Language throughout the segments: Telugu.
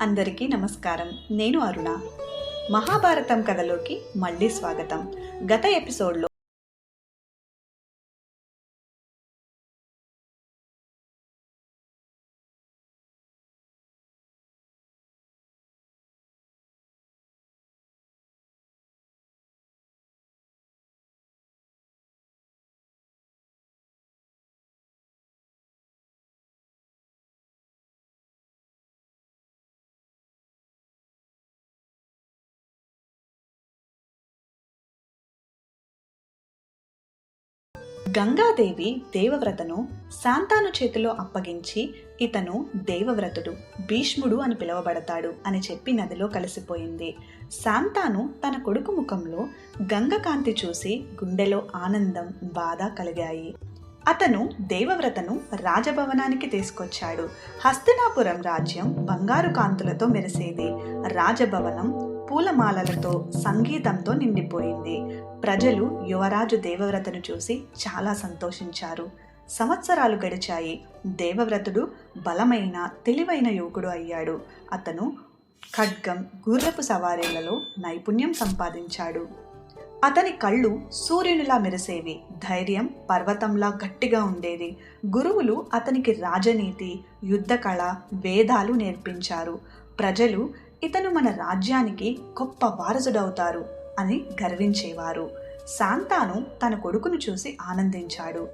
అందరికీ నమస్కారం. నేను అరుణ. మహాభారతం కథలోకి మళ్ళీ స్వాగతం. గత ఎపిసోడ్లో గంగాదేవి దేవవ్రతను శాంతాను చేతిలో అప్పగించి ఇతను దేవవ్రతుడు భీష్ముడు అని పిలువబడతాడు అని చెప్పి నదిలో కలిసిపోయింది. శాంతాను తన కొడుకు ముఖంలో గంగ కాంతి చూసి గుండెలో ఆనందం బాధ కలిగాయి. అతను దేవవ్రతను రాజభవనానికి తీసుకొచ్చాడు. హస్తినాపురం రాజ్యం బంగారు కాంతులతో మెరిసేది. రాజభవనం పూలమాలలతో సంగీతంతో నిండిపోయింది. ప్రజలు యువరాజు దేవవ్రతను చూసి చాలా సంతోషించారు. సంవత్సరాలు గడిచాయి. దేవవ్రతుడు బలమైన తెలివైన యువకుడు అయ్యాడు. అతను ఖడ్గం గుర్రపు సవారీలలో నైపుణ్యం సంపాదించాడు. అతని కళ్ళు సూర్యునిలా మెరిసేవి. ధైర్యం పర్వతంలా గట్టిగా ఉండేది. గురువులు అతనికి రాజనీతి యుద్ధ కళ వేదాలు నేర్పించారు. ప్రజలు ఇతను మన రాజ్యానికి గొప్ప వారసుడవుతారు అని గర్వించేవారు. శాంతాను తన కొడుకును చూసి ఆనందించాడు.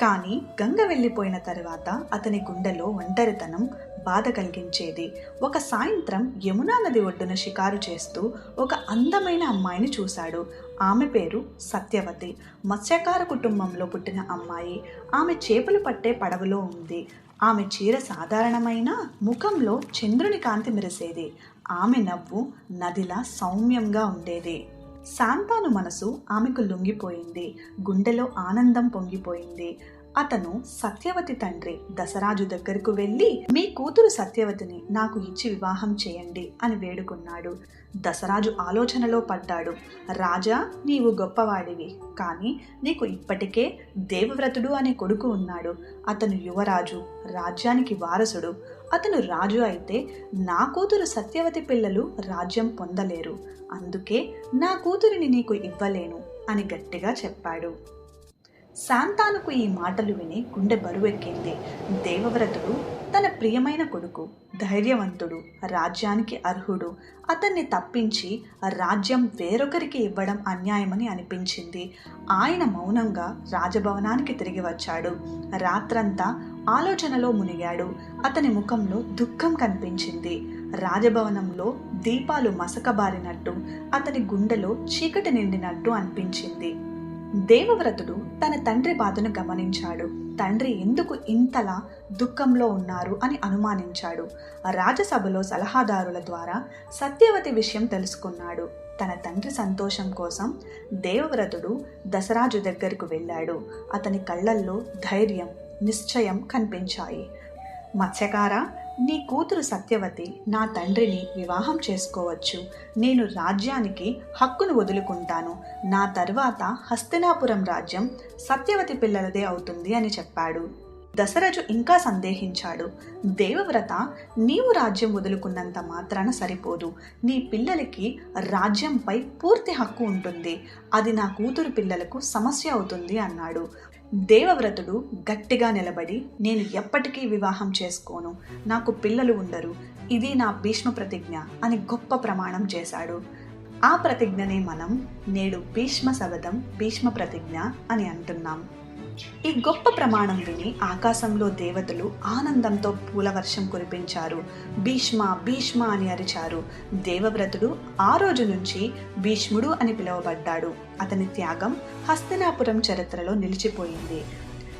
కానీ గంగ వెళ్ళిపోయిన తర్వాత అతని గుండెలో ఒంటరితనం బాధ కలిగించేది. ఒక సాయంత్రం యమునా నది ఒడ్డున షికారు చేస్తూ ఒక అందమైన అమ్మాయిని చూశాడు. ఆమె పేరు సత్యవతి. మత్స్యకార కుటుంబంలో పుట్టిన అమ్మాయి. ఆమె చేపలు పట్టే పడవలో ఉంది. ఆమె చీర సాధారణమైన ముఖంలో చంద్రుని కాంతి మెరిసేది. ఆమె నవ్వు నదిలా సౌమ్యంగా ఉండేది. శాంతాను మనసు ఆమెకు లొంగిపోయింది. గుండెలో ఆనందం పొంగిపోయింది. అతను సత్యవతి తండ్రి దశరాజు దగ్గరకు వెళ్ళి మీ కూతురు సత్యవతిని నాకు ఇచ్చి వివాహం చేయండి అని వేడుకున్నాడు. దశరాజు ఆలోచనలో పడ్డాడు. రాజా నీవు గొప్పవాడివి కానీ నీకు ఇప్పటికే దేవవ్రతుడు అనే కొడుకు ఉన్నాడు. అతను యువరాజు రాజ్యానికి వారసుడు. అతను రాజు అయితే నా కూతురు సత్యవతి పిల్లలు రాజ్యం పొందలేరు. అందుకే నా కూతురిని నీకు ఇవ్వలేను అని గట్టిగా చెప్పాడు. శాంతానుకు ఈ మాటలు విని గుండె బరువెక్కింది. దేవవ్రతుడు తన ప్రియమైన కొడుకు ధైర్యవంతుడు రాజ్యానికి అర్హుడు. అతన్ని తప్పించి రాజ్యం వేరొకరికి ఇవ్వడం అన్యాయమని అనిపించింది. ఆయన మౌనంగా రాజభవనానికి తిరిగి వచ్చాడు. రాత్రంతా ఆలోచనలో మునిగాడు. అతని ముఖంలో దుఃఖం కనిపించింది. రాజభవనంలో దీపాలు మసకబారినట్టు అతని గుండెలో చీకటి నిండినట్టు అనిపించింది. దేవవ్రతుడు తన తండ్రి బాధను గమనించాడు. తండ్రి ఎందుకు ఇంతలా దుఃఖంలో ఉన్నారు అని అనుమానించాడు. రాజసభలో సలహాదారుల ద్వారా సత్యవతి విషయం తెలుసుకున్నాడు. తన తండ్రి సంతోషం కోసం దేవవ్రతుడు దశరాజు దగ్గరకు వెళ్ళాడు. అతని కళ్ళల్లో ధైర్యం నిశ్చయం కనిపించాయి. మత్స్యకార నీ కూతురు సత్యవతి నా తండ్రిని వివాహం చేసుకోవచ్చు. నేను రాజ్యానికి హక్కును వదులుకుంటాను. నా తర్వాత హస్తినాపురం రాజ్యం సత్యవతి పిల్లలదే అవుతుంది అని చెప్పాడు. దశరథు ఇంకా సందేహించాడు. దేవవ్రత నీవు రాజ్యం వదులుకున్నంత మాత్రాన సరిపోదు. నీ పిల్లలకి రాజ్యంపై పూర్తి హక్కు ఉంటుంది. అది నా కూతురు పిల్లలకు సమస్య అవుతుంది అన్నాడు. దేవవ్రతుడు గట్టిగా నిలబడి నేను ఎప్పటికీ వివాహం చేసుకోను. నాకు పిల్లలు ఉండరు. ఇది నా భీష్మ ప్రతిజ్ఞ అని గొప్ప ప్రమాణం చేశాడు. ఆ ప్రతిజ్ఞనే మనం నేడు భీష్మ శబదం భీష్మ ప్రతిజ్ఞ అని అంటున్నాం. ఈ గొప్ప ప్రమాణం విని ఆకాశంలో దేవతలు ఆనందంతో పూలవర్షం కురిపించారు. భీష్మ భీష్మ అని అరిచారు. దేవవ్రతుడు ఆ రోజు నుంచి భీష్ముడు అని పిలువబడ్డాడు. అతని త్యాగం హస్తినాపురం చరిత్రలో నిలిచిపోయింది.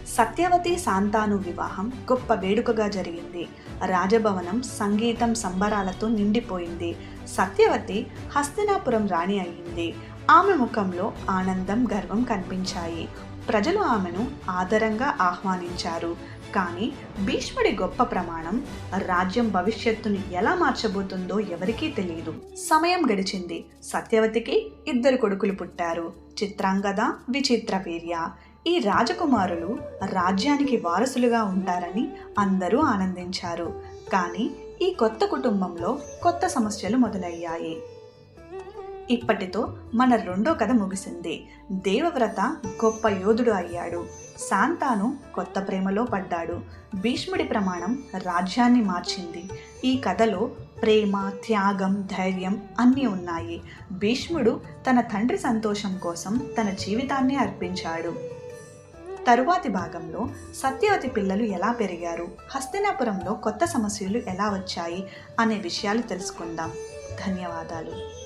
సత్యవతి శాంతాను వివాహం గొప్ప వేడుకగా జరిగింది. రాజభవనం సంగీతం సంబరాలతో నిండిపోయింది. సత్యవతి హస్తినాపురం రాణి అయ్యింది. ఆమె ముఖంలో ఆనందం గర్వం కనిపించాయి. ప్రజలు ఆమెను ఆదరంగా ఆహ్వానించారు. కానీ భీష్ముడి గొప్ప ప్రమాణం రాజ్యం భవిష్యత్తును ఎలా మార్చబోతుందో ఎవరికీ తెలియదు సమయం గడిచింది. సత్యవతికి ఇద్దరు కొడుకులు పుట్టారు. చిత్రాంగద విచిత్ర వీర్య. ఈ రాజకుమారులు రాజ్యానికి వారసులుగా ఉంటారని అందరూ ఆనందించారు. కానీ ఈ కొత్త కుటుంబంలో కొత్త సమస్యలు మొదలయ్యాయి. ఇప్పటితో మన రెండో కథ ముగిసింది. దేవవ్రత గొప్ప యోధుడు అయ్యాడు. శాంతాను కొత్త ప్రేమలో పడ్డాడు. భీష్ముడి ప్రమాణం రాజ్యాన్ని మార్చింది. ఈ కథలో ప్రేమ త్యాగం ధైర్యం అన్నీ ఉన్నాయి. భీష్ముడు తన తండ్రి సంతోషం కోసం తన జీవితాన్ని అర్పించాడు. తరువాతి భాగంలో సత్యవతి పిల్లలు ఎలా పెరిగారు? హస్తినాపురంలో కొత్త సమస్యలు ఎలా వచ్చాయి? అనే విషయాలు తెలుసుకుందాం. ధన్యవాదాలు.